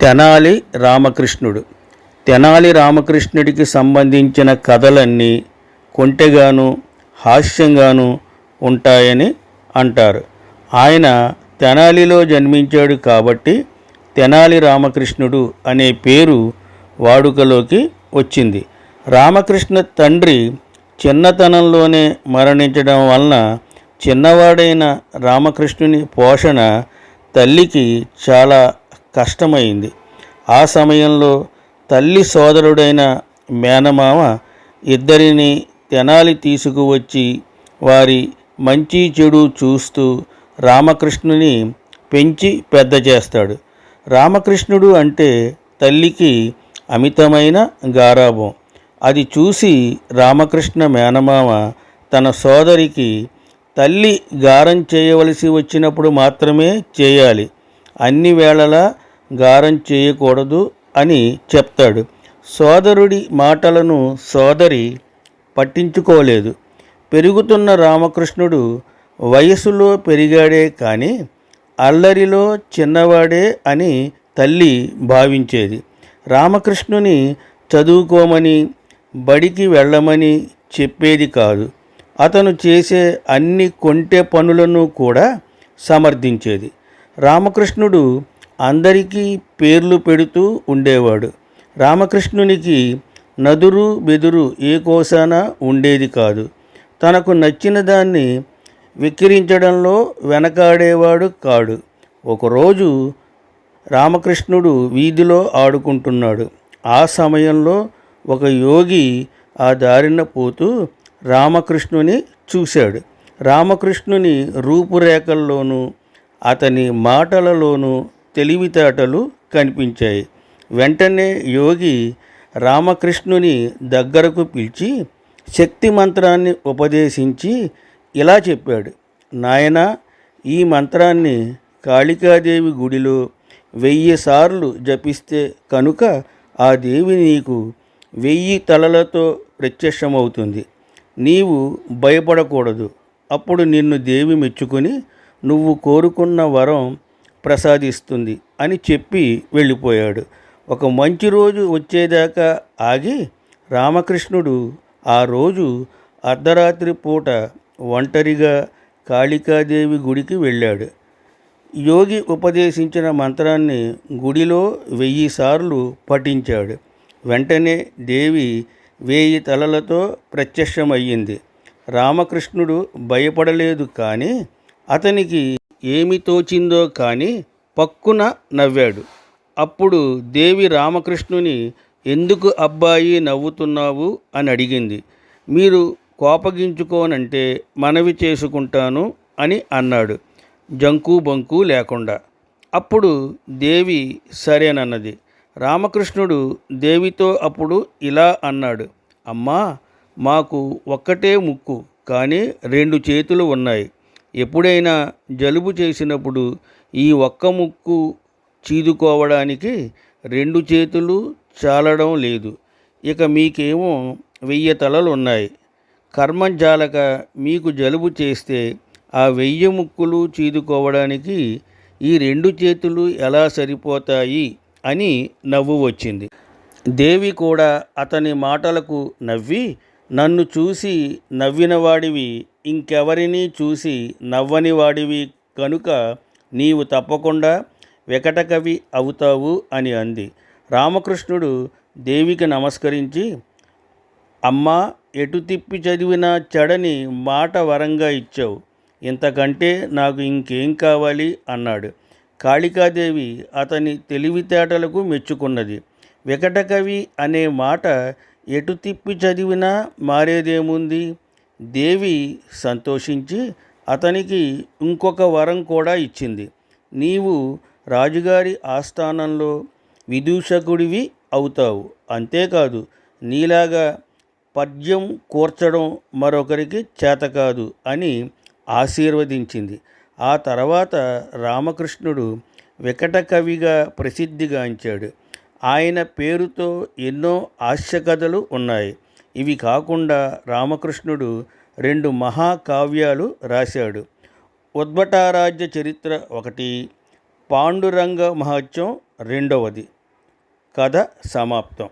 తెనాలి రామకృష్ణుడు. తెనాలి రామకృష్ణుడికి సంబంధించిన కథలన్నీ కొంటెగాను హాస్యంగాను ఉంటాయని అంటారు. ఆయన తెనాలిలో జన్మించాడు కాబట్టి తెనాలి రామకృష్ణుడు అనే పేరు వాడుకలోకి వచ్చింది. రామకృష్ణ తండ్రి చిన్నతనంలోనే మరణించడం వలన చిన్నవాడైన రామకృష్ణుని పోషణ తల్లికి చాలా కష్టమైంది. ఆ సమయంలో తల్లి సోదరుడైన మేనమామ ఇద్దరిని తెనాలి తీసుకువచ్చి వారి మంచి చెడు చూస్తూ రామకృష్ణుని పెంచి పెద్ద చేస్తాడు. రామకృష్ణుడు అంటే తల్లికి అమితమైన గారాభం. అది చూసి రామకృష్ణ మేనమామ తన సోదరికి తల్లి గారం చేయవలసి వచ్చినప్పుడు మాత్రమే చేయాలి. అన్ని వేళలా గారం చేయకూడదు అని చెప్తాడు. సోదరుడి మాటలను సోదరి పట్టించుకోలేదు. పెరుగుతున్న రామకృష్ణుడు వయసులో పెరిగాడే కానీ అల్లరిలో చిన్నవాడే అని తల్లి భావించేది. రామకృష్ణుని చదువుకోమని బడికి వెళ్ళమని చెప్పేది కాదు. అతను చేసే అన్ని కొంటె పనులను కూడా సమర్థించేది. రామకృష్ణుడు అందరికీ పేర్లు పెడుతూ ఉండేవాడు. రామకృష్ణునికి నదురు బెదురు ఏ కోసాన ఉండేది కాదు. తనకు నచ్చిన దాన్ని విక్రించడంలో వెనకాడేవాడు కాడు. ఒకరోజు రామకృష్ణుడు వీధిలో ఆడుకుంటున్నాడు. ఆ సమయంలో ఒక యోగి ఆ దారిన పోతూ రామకృష్ణుని చూశాడు. రామకృష్ణుని రూపురేఖల్లోనూ అతని మాటలలోనూ తెలివితేటలు కనిపించాయి. వెంటనే యోగి రామకృష్ణుని దగ్గరకు పిలిచి శక్తి మంత్రాన్ని ఉపదేశించి ఇలా చెప్పాడు. నాయన ఈ మంత్రాన్ని కాళికాదేవి గుడిలో వెయ్యి సార్లు జపిస్తే కనుక ఆ దేవి నీకు వెయ్యి తలలతో ప్రత్యక్షమవుతుంది. నీవు భయపడకూడదు. అప్పుడు నిన్ను దేవి మెచ్చుకొని నువ్వు కోరుకున్న వరం ప్రసాదిస్తుంది అని చెప్పి వెళ్ళిపోయాడు. ఒక మంచి రోజు వచ్చేదాకా ఆగి రామకృష్ణుడు ఆ రోజు అర్ధరాత్రి పూట ఒంటరిగా కాళికాదేవి గుడికి వెళ్ళాడు. యోగి ఉపదేశించిన మంత్రాన్ని గుడిలో వెయ్యి సార్లు పఠించాడు. వెంటనే దేవి వేయి తలలతో ప్రత్యక్షమయ్యింది. రామకృష్ణుడు భయపడలేదు కానీ అతనికి ఏమి తోచిందో కానీ పక్కున నవ్వాడు. అప్పుడు దేవి రామకృష్ణుని ఎందుకు అబ్బాయి నవ్వుతున్నావు? అని అడిగింది. మీరు కోపగించుకోనంటే మనవి చేసుకుంటాను అని అన్నాడు. జంకు బంకు లేకుండా. అప్పుడు దేవి సరేనన్నది. రామకృష్ణుడు దేవితో అప్పుడు ఇలా అన్నాడు. అమ్మా మాకు ఒక్కటే ముక్కు కానీ రెండు చేతులు ఉన్నాయి. ఎప్పుడైనా జలుబు చేసినప్పుడు ఈ ఒక్క ముక్కు చీదుకోవడానికి రెండు చేతులు చాలడం లేదు. ఇక మీకేమో వెయ్యి తలలు ఉన్నాయి కర్మం జాలక మీకు జలుబు చేస్తే ఆ వెయ్యి ముక్కులు చీదుకోవడానికి ఈ రెండు చేతులు ఎలా సరిపోతాయి అని నవ్వు వచ్చింది. దేవి కూడా అతని మాటలకు నవ్వి నన్ను చూసి నవ్వినవాడివి ఇంకెవరినీ చూసి నవ్వని వాడివి కనుక నీవు తప్పకుండా వికటకవి అవుతావు అని అంది. రామకృష్ణుడు దేవికి నమస్కరించి అమ్మా ఎటు తిప్పి చదివిన చెడని మాట వరంగా ఇచ్చావు. ఇంతకంటే నాకు ఇంకేం కావాలి అన్నాడు. కాళికాదేవి అతని తెలివితేటలకు మెచ్చుకున్నది. వికటకవి అనే మాట ఎటు తిప్పి చదివినా మారేదేముంది? దేవి సంతోషించి అతనికి ఇంకొక వరం కూడా ఇచ్చింది. నీవు రాజుగారి ఆస్థానంలో విదూషకుడివి అవుతావు. అంతేకాదు నీలాగా పద్యం కూర్చడం మరొకరికి చేత కాదు అని ఆశీర్వదించింది. ఆ తర్వాత రామకృష్ణుడు వికట కవిగా ప్రసిద్ధిగాంచాడు. ఆయన పేరుతో ఎన్నో హాస్య కథలు ఉన్నాయి. ఇవి కాకుండా రామకృష్ణుడు రెండు మహాకావ్యాలు రాశాడు. ఉద్భటారాజ్య చరిత్ర ఒకటి పాండురంగ మహత్యం రెండవది. కథ సమాప్తం.